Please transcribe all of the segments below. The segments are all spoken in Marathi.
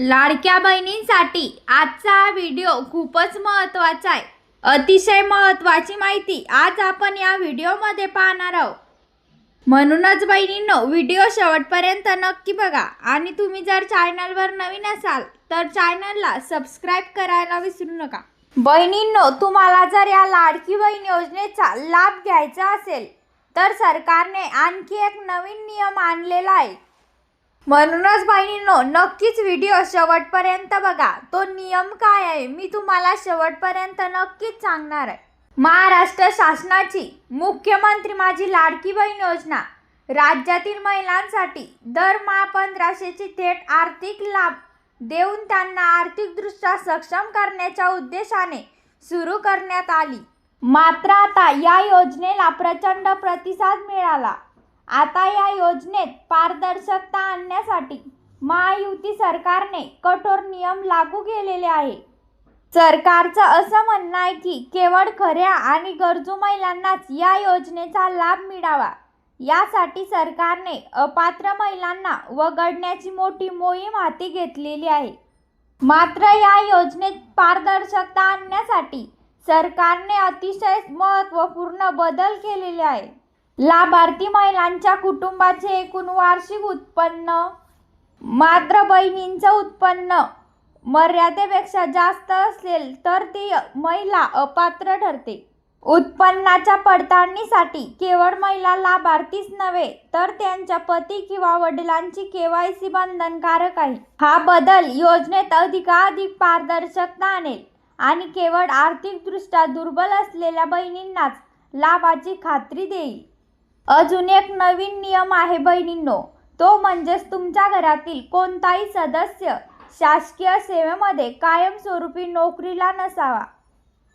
लाडक्या बहिणींसाठी आजचा हा व्हिडिओ खूपच महत्त्वाचा आहे. अतिशय महत्त्वाची माहिती आज आपण या व्हिडिओमध्ये पाहणार आहोत. म्हणूनच बहिणींनो व्हिडिओ शेवटपर्यंत नक्की बघा आणि तुम्ही जर चॅनलवर नवीन असाल तर चॅनलला सबस्क्राईब करायला विसरू नका. बहिणींनो तुम्हाला जर या लाडकी बहीण योजनेचा लाभ घ्यायचा असेल तर सरकारने आणखी एक नवीन नियम आणलेला आहे. म्हणूनच बहिणींनो नक्कीच व्हिडिओ शेवटपर्यंत बघा. तो नियम काय आहे? मी तुम्हाला शेवटपर्यंत नक्कीच सांगणार आहे. महाराष्ट्र शासनाची मुख्यमंत्री माझी लाडकी बहीण योजना. राज्यातील महिलांसाठी दरमहा पंधराशेची थेट आर्थिक लाभ देऊन त्यांना आर्थिकदृष्ट्या सक्षम करण्याच्या उद्देशाने सुरू करण्यात आली. मात्र आता या योजनेला प्रचंड प्रतिसाद मिळाला. आता या योजनेत पारदर्शकता आणण्यासाठी महायुती सरकारने कठोर नियम लागू केलेले आहे. सरकारचं असं म्हणणं आहे की केवळ खऱ्या आणि गरजू महिलांनाच या योजनेचा लाभ मिळावा. यासाठी सरकारने अपात्र महिलांना वगळण्याची मोठी मोहीम हाती घेतलेली आहे. मात्र या योजनेत पारदर्शकता आणण्यासाठी सरकारने अतिशय महत्त्वपूर्ण बदल केलेले आहे लाभार्थी महिलांच्या कुटुंबाचे एकूण वार्षिक उत्पन्न मात्र बहिणींचं उत्पन्न मर्यादेपेक्षा जास्त असेल तर ती महिला अपात्र ठरते. उत्पन्नाच्या पडताळणीसाठी केवळ महिला लाभार्थीच नव्हे तर त्यांच्या पती किंवा वडिलांची केवायसी बंधनकारक आहे. हा बदल योजनेत अधिकाधिक पारदर्शकता आणेल आणि केवळ आर्थिकदृष्ट्या दुर्बल असलेल्या बहिणींनाच लाभाची खात्री देईल. अजून एक नवीन नियम आहे बहिणींनो. तो म्हणजेच तुमच्या घरातील कोणताही सदस्य शासकीय सेवेमध्ये कायमस्वरूपी नोकरीला नसावा.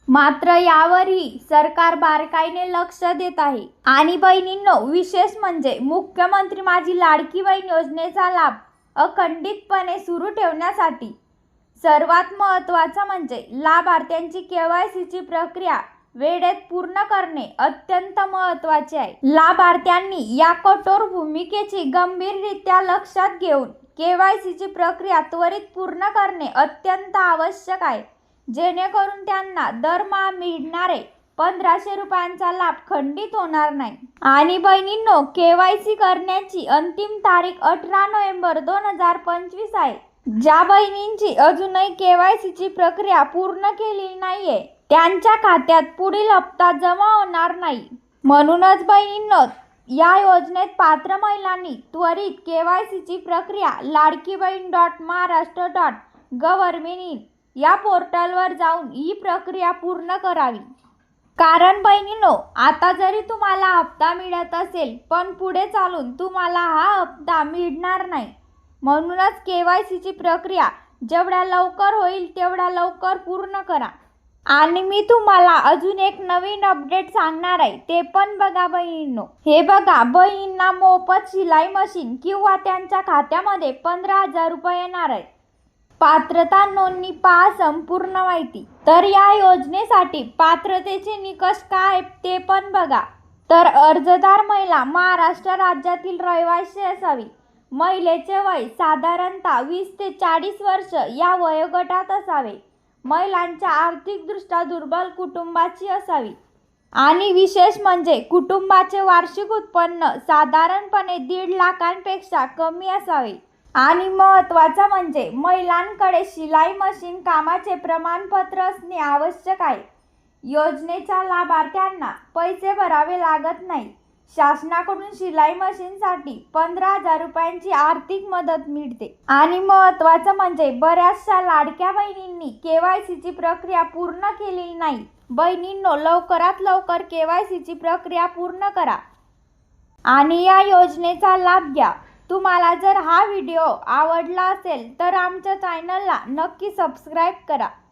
मात्र यावरही सरकार बारकाईने लक्ष देत आहे. आणि बहिणींनो विशेष म्हणजे मुख्यमंत्री माझी लाडकी बहीण योजनेचा लाभ अखंडितपणे सुरू ठेवण्यासाठी सर्वात महत्त्वाचं म्हणजे लाभार्थ्यांची केवायसीची प्रक्रिया वेळेत पूर्ण करणे अत्यंत महत्त्वाचे आहे. लाभार्थ्यांनी या कठोर भूमिकेची गंभीररित्या लक्षात घेऊन केवायसीची प्रक्रिया त्वरित पूर्ण करणे अत्यंत आवश्यक आहे. जेणेकरून त्यांना दरमहा मिळणारे पंधराशे रुपयांचा लाभ खंडित होणार नाही. आणि बहिणींनो केवायसी करण्याची अंतिम तारीख अठरा नोव्हेंबर दोन हजार पंचवीस आहे. ज्या बहिणींची अजूनही केवायसीची प्रक्रिया पूर्ण केलेली नाहीये त्यांच्या खात्यात पुढील हप्ता जमा होणार नाही. म्हणूनच बहिणींनो या योजनेत पात्र महिलांनी त्वरित के वाय सीची प्रक्रिया Ladki Bahin dot Maharashtra dot government in या पोर्टलवर जाऊन ही प्रक्रिया पूर्ण करावी. कारण बहिणीनो आता जरी तुम्हाला हप्ता मिळत असेल पण पुढे चालून तुम्हाला हा हप्ता मिळणार नाही. म्हणूनच के वाय सीची प्रक्रिया जेवढ्या लवकर होईल तेवढ्या लवकर पूर्ण करा. आणि मी तुम्हाला अजून एक नवीन अपडेट सांगणार आहे. ते पण बघा बहिणींनो. हे बघा बहिणींना मोफत शिलाई मशीन किंवा त्यांच्या खात्यामध्ये पंधरा हजार रुपये येणार आहे पात्रता नोंदणी पहा संपूर्ण माहिती. तर या योजनेसाठी पात्रतेचे निकष काय ते पण बघा. तर अर्जदार महिला महाराष्ट्र राज्यातील रहिवासी असावी. महिलेचे वय साधारणतः वीस ते चाळीस वर्ष या वयोगटात असावे. महिलांच्या आर्थिकदृष्ट्या दुर्बल कुटुंबाची असावी. आणि विशेष म्हणजे कुटुंबाचे वार्षिक उत्पन्न साधारणपणे दीड लाखांपेक्षा कमी असावे. आणि महत्त्वाचं म्हणजे महिलांकडे शिलाई मशीन कामाचे प्रमाणपत्र असणे आवश्यक आहे. योजनेच्या लाभार्थ्यांना पैसे भरावे लागत नाही. शासनाकडून शिलाई मशीनसाठी पंधरा हजार रुपयांची आर्थिक मदत मिळते. आणि महत्त्वाचं म्हणजे बऱ्याचशा लाडक्या बहिणींनी केवायसीची प्रक्रिया पूर्ण केलेली नाही. बहिणींनो लवकरात लवकर केवायसीची प्रक्रिया पूर्ण करा. आणि या योजनेचा लाभ घ्या. तुम्हाला जर हा व्हिडिओ आवडला असेल तर आमच्या चॅनलला नक्की सबस्क्राईब करा.